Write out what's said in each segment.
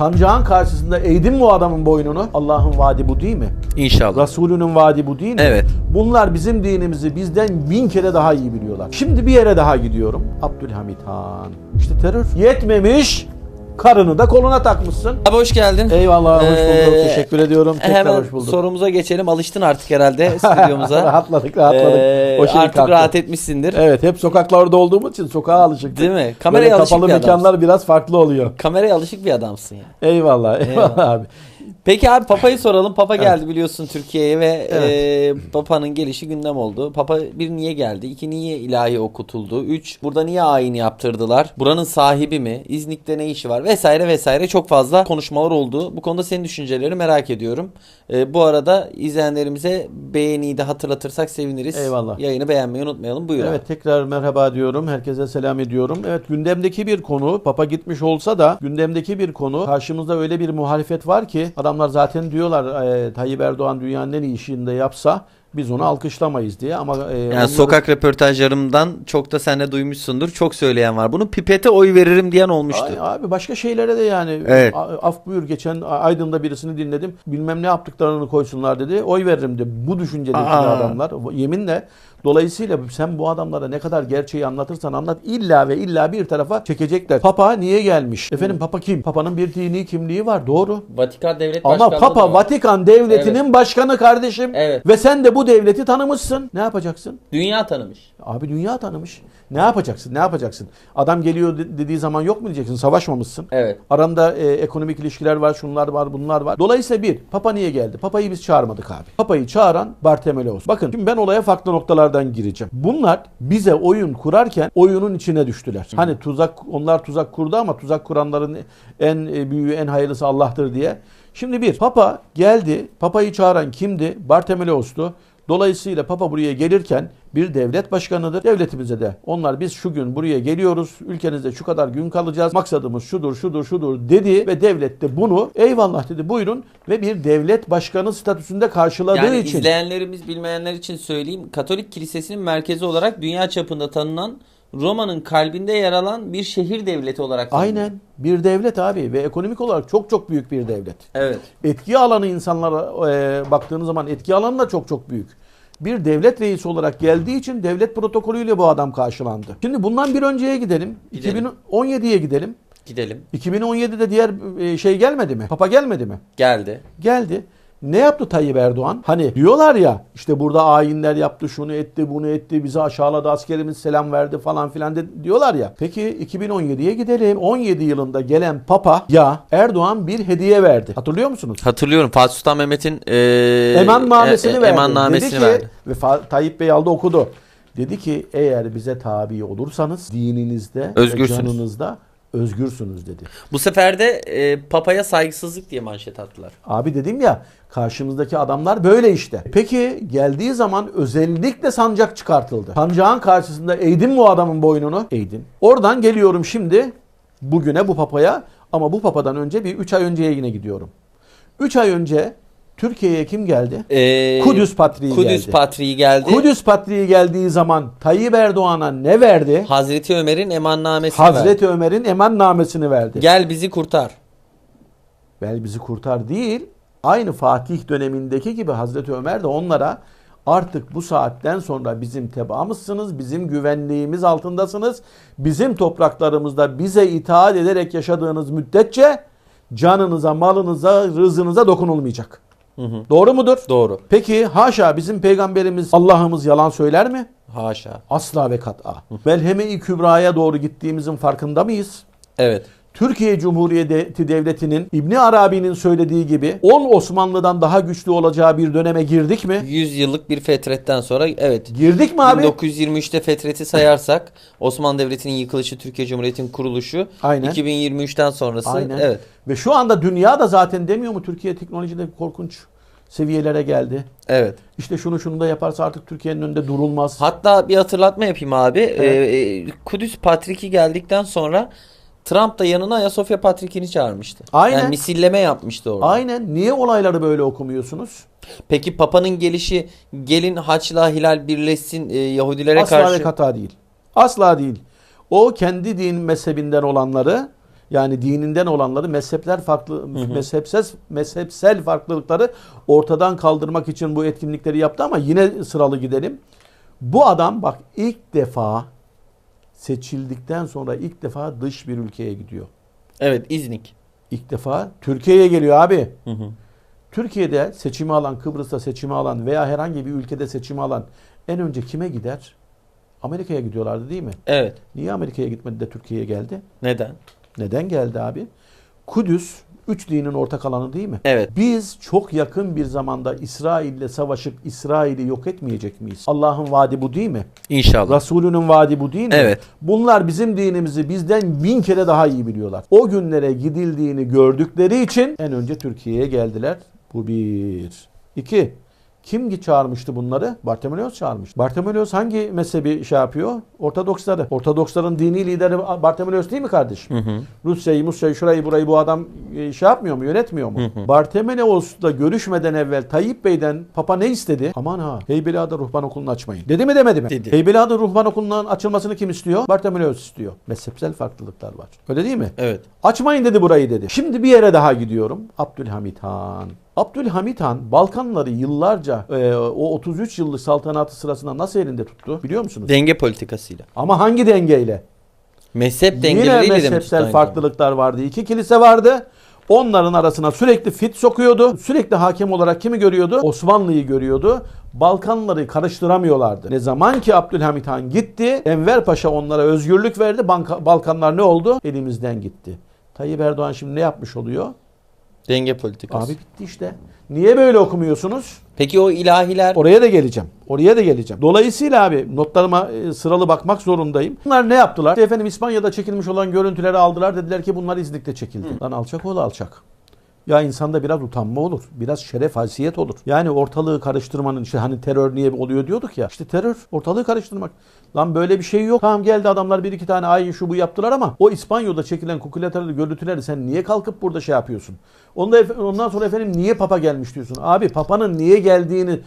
Sancağın karşısında eğdin mi o adamın boynunu? Allah'ın vaadi bu değil mi? İnşallah. Resulünün vaadi bu değil mi? Evet. Bunlar bizim dinimizi bizden bin kere daha iyi biliyorlar. Şimdi bir yere daha gidiyorum. Abdülhamit Han. İşte terör. Yetmemiş. Karını da koluna takmışsın. Abi hoş geldin. Eyvallah hoş bulduk. Ee, Teşekkür ediyorum. Tekrar Hemen hoş bulduk. sorumuza geçelim. Alıştın artık herhalde stüdyomuza. rahatladık rahatladık. Ee, O şey artık kalktı. rahat etmişsindir. Evet hep sokaklarda olduğumuz için sokağa alışık. Değil mi? Kameraya Böyle alışık kapalı bir adamsın. mekanlar biraz farklı oluyor. Kameraya alışık bir adamsın ya. Eyvallah eyvallah abi. Peki abi Papa'yı soralım. Papa geldi biliyorsun Türkiye'ye ve Evet. e, Papa'nın gelişi gündem oldu. Papa bir niye geldi? İki niye ilahi okutuldu? Üç burada niye ayin yaptırdılar? Buranın sahibi mi? İznik'te ne işi var? Vesaire vesaire çok fazla konuşmalar oldu. Bu konuda senin düşüncelerini merak ediyorum. E, bu arada izleyenlerimize beğeniyi de hatırlatırsak seviniriz. Eyvallah. Yayını beğenmeyi unutmayalım. Buyur Evet abi. tekrar merhaba diyorum. Herkese selam ediyorum. Evet gündemdeki bir konu Papa gitmiş olsa da gündemdeki bir konu karşımızda öyle bir muhalefet var ki adamlar zaten diyorlar e, Tayyip Erdoğan dünyanın en iyi işini de yapsa biz onu alkışlamayız diye ama e, Yani onları- sokak röportajlarımdan çok da sen de duymuşsundur. Çok söyleyen var. Bunu pipete oy veririm diyen olmuştu. Ay, abi başka şeylere de yani Evet. Af buyur geçen Aydın'da birisini dinledim. Bilmem ne yaptıklarını koysunlar dedi. Oy veririm de. Bu düşüncede Aa. adamlar. Yeminle Dolayısıyla sen bu adamlara ne kadar gerçeği anlatırsan anlat illa ve illa bir tarafa çekecekler. Papa niye gelmiş? Efendim Papa kim? Papa'nın bir dini kimliği var doğru. Vatikan devlet Ama Papa Vatikan devletinin başkanı kardeşim. Evet. Ve sen de bu devleti tanımışsın. Ne yapacaksın? dünya tanımış. Abi dünya tanımış. Ne yapacaksın? Ne yapacaksın? Adam geliyor de- dediği zaman yok mu diyeceksin? Savaşmamışsın. Evet. Aranda e, ekonomik ilişkiler var, şunlar var, bunlar var. Dolayısıyla bir, Papa niye geldi? Papa'yı biz çağırmadık abi. Papa'yı çağıran Bartolomeos. Bakın şimdi ben olaya farklı noktalardan gireceğim. Bunlar bize oyun kurarken oyunun içine düştüler. Hani tuzak, onlar tuzak kurdu ama tuzak kuranların en e, büyüğü, en hayırlısı Allah'tır diye. Şimdi bir, Papa geldi. Papa'yı çağıran kimdi? Bartolomeos'tu. Dolayısıyla Papa buraya gelirken bir devlet başkanıdır. Devletimize de onlar biz şu gün buraya geliyoruz. Ülkenizde şu kadar gün kalacağız. Maksadımız şudur, şudur, şudur dedi ve devlet de bunu eyvallah dedi buyurun ve bir devlet başkanı statüsünde karşıladığı Yani için. izleyenlerimiz bilmeyenler için söyleyeyim. Katolik Kilisesi'nin merkezi olarak dünya çapında tanınan Roma'nın kalbinde yer alan bir şehir devleti olarak tanınıyor. Aynen bir devlet abi ve ekonomik olarak çok çok büyük bir devlet. Evet. Etki alanı insanlara e, baktığınız zaman etki alanı da çok çok büyük. Bir devlet reisi olarak geldiği için devlet protokolüyle bu adam karşılandı. Şimdi bundan bir önceye gidelim. Gidelim. 2017'ye gidelim. Gidelim. 2017'de diğer e, şey gelmedi mi? Papa gelmedi mi? Geldi. Geldi. Ne yaptı Tayyip Erdoğan? Hani diyorlar ya işte burada ayinler yaptı, şunu etti, bunu etti, bizi aşağıladı, askerimiz selam verdi falan filan de, diyorlar ya. Peki 2017'ye gidelim. 17 yılında gelen Papa ya Erdoğan bir hediye verdi. Hatırlıyor musunuz? Hatırlıyorum Fatih Sultan Mehmet'in e, Emannamesini e, e, verdi. Emannamesini dedi ki, verdi. Ve Tayyip Bey aldı okudu. Dedi ki eğer bize tabi olursanız dininizde Özgürsünüz. canınızda özgürsünüz dedi. Bu sefer de e, Papa'ya saygısızlık diye manşet attılar. Abi dedim ya karşımızdaki adamlar böyle işte. Peki geldiği zaman özellikle sancak çıkartıldı. Sancağın karşısında eğdin mi o adamın boynunu? Eğdin. Oradan geliyorum şimdi bugüne bu papaya ama bu papadan önce bir 3 ay önceye yine gidiyorum. 3 ay önce Türkiye'ye kim geldi? E, Kudüs Patriği Kudüs geldi. Patriği geldi. Kudüs Patriği geldiği zaman Tayyip Erdoğan'a ne verdi? Hazreti Ömer'in emannamesini verdi. Hazreti Ömer'in emannamesini verdi. Gel bizi kurtar. Bel bizi kurtar değil. Aynı Fatih dönemindeki gibi Hazreti Ömer de onlara artık bu saatten sonra bizim tebaamızsınız, bizim güvenliğimiz altındasınız. Bizim topraklarımızda bize itaat ederek yaşadığınız müddetçe canınıza, malınıza, rızınıza dokunulmayacak. Doğru mudur? Doğru. Peki haşa bizim peygamberimiz Allah'ımız yalan söyler mi? Haşa. Asla ve kat'a. Belheme-i Kübra'ya doğru gittiğimizin farkında mıyız? Evet. Türkiye Cumhuriyeti Devleti'nin İbni Arabi'nin söylediği gibi 10 Osmanlı'dan daha güçlü olacağı bir döneme girdik mi? 100 yıllık bir fetretten sonra evet. Girdik mi abi? 1923'te fetreti sayarsak Osmanlı Devleti'nin yıkılışı, Türkiye Cumhuriyeti'nin kuruluşu Aynen. 2023'ten sonrası Aynen. evet. Ve şu anda dünya da zaten demiyor mu Türkiye teknolojide korkunç seviyelere geldi. Evet. İşte şunu şunu da yaparsa artık Türkiye'nin önünde durulmaz. Hatta bir hatırlatma yapayım abi. Evet. Ee, e, Kudüs Patrik'i geldikten sonra Trump da yanına Ayasofya Patrik'ini çağırmıştı. Aynen. Yani misilleme yapmıştı orada. Aynen. Niye olayları böyle okumuyorsunuz? Peki Papa'nın gelişi gelin Haçla Hilal birleşsin e, Yahudilere Asla ve karşı hata değil. Asla değil. O kendi din mezhebinden olanları yani dininden olanları mezhepler farklı mezhepsel mezhepsel farklılıkları ortadan kaldırmak için bu etkinlikleri yaptı ama yine sıralı gidelim. Bu adam bak ilk defa seçildikten sonra ilk defa dış bir ülkeye gidiyor. Evet İznik. İlk defa Türkiye'ye geliyor abi. Hı hı. Türkiye'de seçimi alan, Kıbrıs'ta seçimi alan veya herhangi bir ülkede seçimi alan en önce kime gider? Amerika'ya gidiyorlardı değil mi? Evet. Niye Amerika'ya gitmedi de Türkiye'ye geldi? Neden? Neden geldi abi? Kudüs üç dinin ortak alanı değil mi? Evet. Biz çok yakın bir zamanda İsrail'le savaşıp İsrail'i yok etmeyecek miyiz? Allah'ın vaadi bu değil mi? İnşallah. Resulünün vaadi bu değil mi? Evet. Bunlar bizim dinimizi bizden bin kere daha iyi biliyorlar. O günlere gidildiğini gördükleri için en önce Türkiye'ye geldiler. Bu bir. İki. Kim ki çağırmıştı bunları? Bartolomeos çağırmış. Bartolomeos hangi mezhebi şey yapıyor? Ortodoksları. Ortodoksların dini lideri Bartolomeos değil mi kardeşim? Hı hı. Rusya'yı, Musya'yı, şurayı, burayı bu adam e, şey yapmıyor mu, yönetmiyor mu? Bartolomeos'la görüşmeden evvel Tayyip Bey'den Papa ne istedi? Aman ha, Heybeliada Ruhban Okulu'nu açmayın. Dedi mi demedi mi? Dedi. Heybeliada Ruhban Okulu'nun açılmasını kim istiyor? Bartolomeos istiyor. Mezhepsel farklılıklar var. Öyle değil mi? Evet. Açmayın dedi burayı dedi. Şimdi bir yere daha gidiyorum. Abdülhamit Han. Abdülhamit Han Balkanları yıllarca e, o 33 yıllık saltanatı sırasında nasıl elinde tuttu biliyor musunuz? Denge politikasıyla. Ama hangi dengeyle? Mezhep Yine dengeleriyle tuttu mezhepsel farklılıklar vardı. İki kilise vardı. Onların arasına sürekli fit sokuyordu. Sürekli hakem olarak kimi görüyordu? Osmanlı'yı görüyordu. Balkanları karıştıramıyorlardı. Ne zaman ki Abdülhamit Han gitti, Enver Paşa onlara özgürlük verdi. Banka- Balkanlar ne oldu? Elimizden gitti. Tayyip Erdoğan şimdi ne yapmış oluyor? Denge politikası. Abi bitti işte. Niye böyle okumuyorsunuz? Peki o ilahiler Oraya da geleceğim. Oraya da geleceğim. Dolayısıyla abi notlarıma e, sıralı bakmak zorundayım. Bunlar ne yaptılar? İşte efendim İspanya'da çekilmiş olan görüntüleri aldılar. Dediler ki bunlar İznik'te çekildi. Lan alçak oğlu alçak. Ya insanda biraz utanma olur. Biraz şeref, haysiyet olur. Yani ortalığı karıştırmanın işte hani terör niye oluyor diyorduk ya. İşte terör ortalığı karıştırmak. Lan böyle bir şey yok. Tamam geldi adamlar bir iki tane ayin şu bu yaptılar ama o İspanyol'da çekilen kukulatörleri görüntüleri sen niye kalkıp burada şey yapıyorsun? Onda, ondan sonra efendim niye papa gelmiş diyorsun? Abi papanın niye geldiğini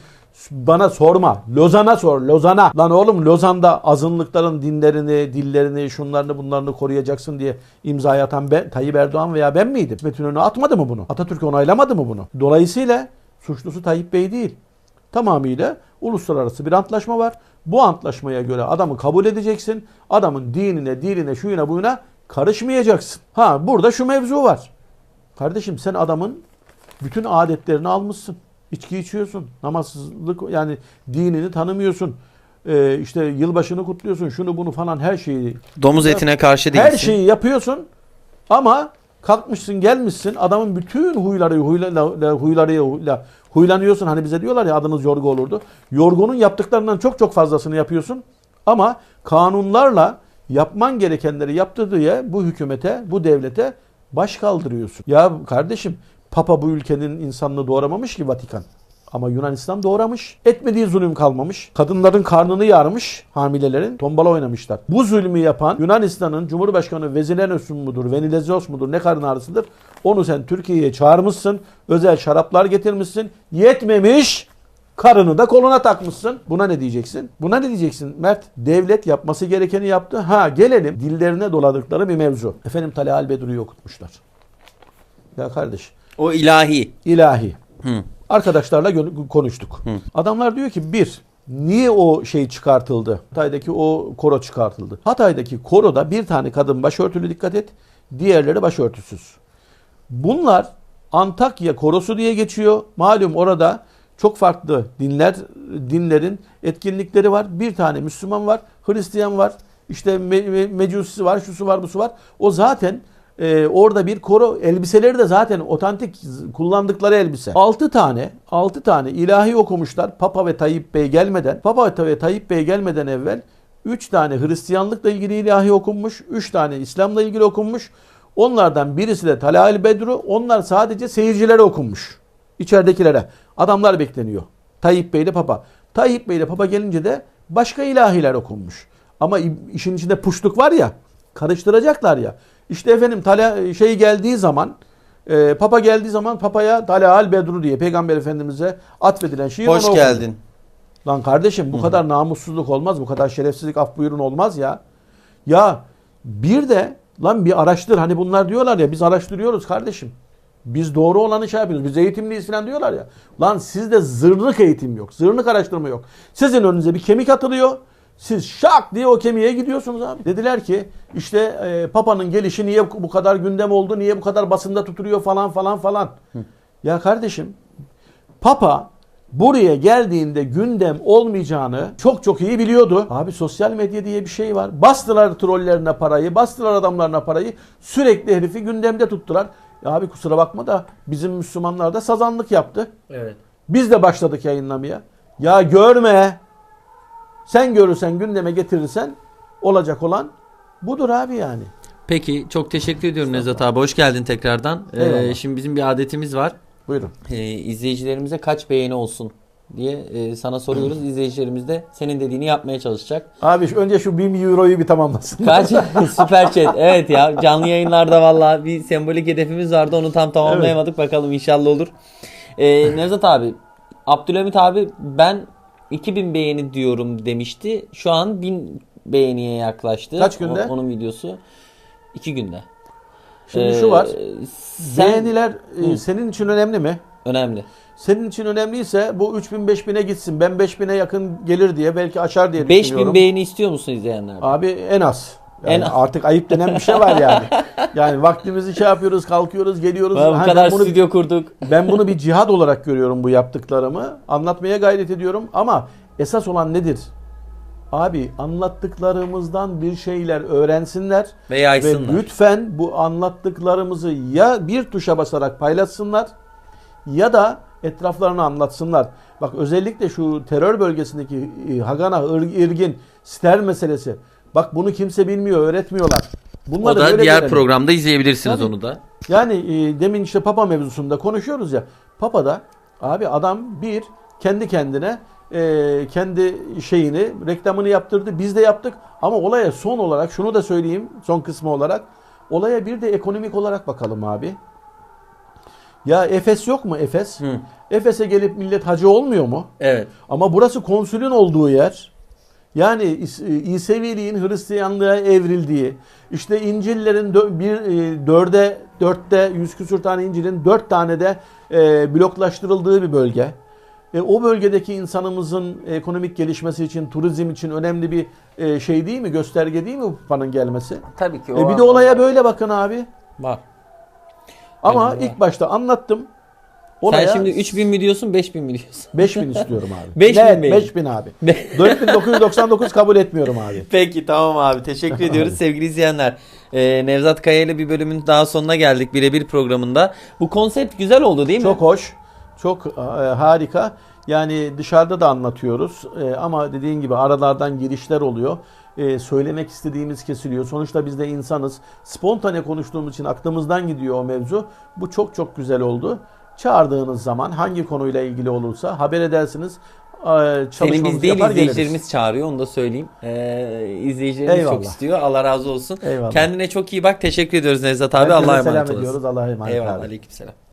bana sorma. Lozan'a sor. Lozan'a. Lan oğlum Lozan'da azınlıkların dinlerini, dillerini, şunlarını bunlarını koruyacaksın diye imzayı atan ben, Tayyip Erdoğan veya ben miydim? İsmet İnönü atmadı mı bunu? Atatürk onaylamadı mı bunu? Dolayısıyla suçlusu Tayyip Bey değil. Tamamıyla uluslararası bir antlaşma var. Bu antlaşmaya göre adamı kabul edeceksin. Adamın dinine, diline, şuyuna buyuna karışmayacaksın. Ha burada şu mevzu var. Kardeşim sen adamın bütün adetlerini almışsın. İçki içiyorsun. Namazsızlık yani dinini tanımıyorsun. Ee, işte yılbaşını kutluyorsun. Şunu bunu falan her şeyi domuz etine karşı değilsin. her şeyi yapıyorsun. Ama kalkmışsın gelmişsin adamın bütün huyları huyla, huylarıyla huylanıyorsun. Hani bize diyorlar ya adınız yorgu olurdu. Yorgunun yaptıklarından çok çok fazlasını yapıyorsun. Ama kanunlarla yapman gerekenleri yaptı diye bu hükümete, bu devlete baş kaldırıyorsun. Ya kardeşim Papa bu ülkenin insanını doğramamış ki Vatikan. Ama Yunanistan doğramış. Etmediği zulüm kalmamış. Kadınların karnını yarmış hamilelerin. Tombala oynamışlar. Bu zulmü yapan Yunanistan'ın Cumhurbaşkanı Vezilenos mudur, Venizelos mudur ne karın ağrısıdır? Onu sen Türkiye'ye çağırmışsın. Özel şaraplar getirmişsin. Yetmemiş. Karını da koluna takmışsın. Buna ne diyeceksin? Buna ne diyeceksin Mert? Devlet yapması gerekeni yaptı. Ha gelelim dillerine doladıkları bir mevzu. Efendim Talha Albedru'yu okutmuşlar. Ya kardeş O ilahi. ilahi. Hı. Arkadaşlarla konuştuk. Adamlar diyor ki bir, niye o şey çıkartıldı? Hatay'daki o koro çıkartıldı. Hatay'daki koroda bir tane kadın başörtülü dikkat et. Diğerleri başörtüsüz. Bunlar Antakya korosu diye geçiyor. Malum orada çok farklı dinler, dinlerin etkinlikleri var. Bir tane Müslüman var, Hristiyan var, işte me- me- mecusisi var, şusu var, busu var. O zaten e, orada bir koro elbiseleri de zaten otantik kullandıkları elbise. 6 tane 6 tane ilahi okumuşlar Papa ve Tayyip Bey gelmeden. Papa ve Tayyip Bey gelmeden evvel 3 tane Hristiyanlıkla ilgili ilahi okunmuş, 3 tane İslam'la ilgili okunmuş. Onlardan birisi de Talal Bedru. Onlar sadece seyircilere okunmuş. İçeridekilere. Adamlar bekleniyor. Tayyip Bey ile Papa. Tayyip Bey ile Papa gelince de başka ilahiler okunmuş. Ama işin içinde puşluk var ya, karıştıracaklar ya. İşte efendim Tala şey geldiği zaman e, Papa geldiği zaman Papa'ya Talal Bedru diye Peygamber Efendimiz'e atfedilen şiir Hoş ona geldin. Lan kardeşim bu kadar namussuzluk olmaz, bu kadar şerefsizlik af buyurun olmaz ya. Ya bir de Lan bir araştır. Hani bunlar diyorlar ya biz araştırıyoruz kardeşim. Biz doğru olanı şey yapıyoruz. Biz eğitimliyiz falan diyorlar ya. Lan sizde zırnık eğitim yok. Zırnık araştırma yok. Sizin önünüze bir kemik atılıyor. Siz şak diye o kemiğe gidiyorsunuz abi. Dediler ki işte e, Papa'nın gelişi niye bu kadar gündem oldu? Niye bu kadar basında tutuluyor falan falan falan. Ya kardeşim Papa buraya geldiğinde gündem olmayacağını çok çok iyi biliyordu. Abi sosyal medya diye bir şey var. Bastılar trollerine parayı, bastılar adamlarına parayı. Sürekli herifi gündemde tuttular. Ya abi kusura bakma da bizim Müslümanlar da sazanlık yaptı. Evet. Biz de başladık yayınlamaya. Ya görme. Sen görürsen gündeme getirirsen olacak olan budur abi yani. Peki çok teşekkür ediyorum Nevzat abi. Hoş geldin tekrardan. Ee, şimdi bizim bir adetimiz var. Buyurun. Ee, izleyicilerimize kaç beğeni olsun diye e, sana soruyoruz. İzleyicilerimiz de senin dediğini yapmaya çalışacak. Abi şu- önce şu 1000 euroyu bir tamamlasın. Kaç? Süper chat. Evet ya canlı yayınlarda vallahi bir sembolik hedefimiz vardı. Onu tam tamamlayamadık. Bakalım inşallah olur. Ee, Nevzat abi, Abdülhamit abi ben 2000 beğeni diyorum demişti. Şu an 1000 beğeniye yaklaştı. Kaç günde? O- onun videosu. 2 günde. Şimdi Ee, şu var. Sen Beğeniler e, Hı. senin için önemli mi? önemli. Senin için önemliyse bu 3000 5000'e gitsin. Ben 5000'e yakın gelir diye belki aşar diye 5000 düşünüyorum. beğeni istiyor musun izleyenlerden? Abi en az. Yani En artık ayıp denen bir şey var yani. Yani vaktimizi şey yapıyoruz, kalkıyoruz, geliyoruz. Ben bu Ha, kadar ben, bunu, stüdyo kurduk. ben bunu bir cihad olarak görüyorum bu yaptıklarımı. Anlatmaya gayret ediyorum ama esas olan nedir? Abi anlattıklarımızdan bir şeyler öğrensinler. Ve yaysınlar. Ve lütfen bu anlattıklarımızı ya bir tuşa basarak paylaşsınlar ya da etraflarına anlatsınlar. Bak özellikle şu terör bölgesindeki e, Hagana, Ir- İrgin, Ster meselesi. Bak bunu kimse bilmiyor, öğretmiyorlar. O Bunları da böyle diğer görelim. programda izleyebilirsiniz Tabii. onu da. Yani e, demin işte Papa mevzusunda konuşuyoruz ya. Papa da abi adam bir kendi kendine e, kendi şeyini reklamını yaptırdı. Biz de yaptık. Ama olaya son olarak şunu da söyleyeyim son kısmı olarak. Olaya bir de ekonomik olarak bakalım abi. Ya Efes yok mu Efes? Efes'e gelip millet hacı olmuyor mu? Evet. Ama burası konsülün olduğu yer. Yani İs- İseviliğin Hristiyanlığa evrildiği, işte İncil'lerin bir e, dörde, dörtte yüz küsur tane İncil'in dört tane de e, bloklaştırıldığı bir bölge. E, o bölgedeki insanımızın ekonomik gelişmesi için, turizm için önemli bir e, şey değil mi? Gösterge değil mi bu Papa'nın gelmesi? Tabii ki. E, bir de olaya böyle bakın abi. Var. Ama de ilk başta anlattım. Olaya Sen şimdi 3000 mi diyorsun 5000 mi diyorsun? 5000 istiyorum abi. 5000 Net, beğeni. 5000 abi. 4999 kabul etmiyorum abi. Peki tamam abi teşekkür ediyoruz sevgili izleyenler. Ee, Nevzat Kaya ile bir bölümün daha sonuna geldik birebir programında. Bu konsept güzel oldu değil mi? Çok hoş. Çok e, harika. Yani dışarıda da anlatıyoruz E, ama dediğin gibi aralardan girişler oluyor. E, söylemek istediğimiz kesiliyor. Sonuçta biz de insanız. Spontane konuştuğumuz için aklımızdan gidiyor o mevzu. Bu çok çok güzel oldu. Çağırdığınız zaman hangi konuyla ilgili olursa haber edersiniz. E, Senin biz değil yapar geliriz. izleyicilerimiz çağırıyor onu da söyleyeyim. Ee, izleyicilerimiz Eyvallah. çok istiyor. Allah razı olsun. Eyvallah. Kendine çok iyi bak. Teşekkür ediyoruz Nevzat abi. Allah'a emanet ediyoruz. Allah'a emanet Eyvallah. Aleykümselam.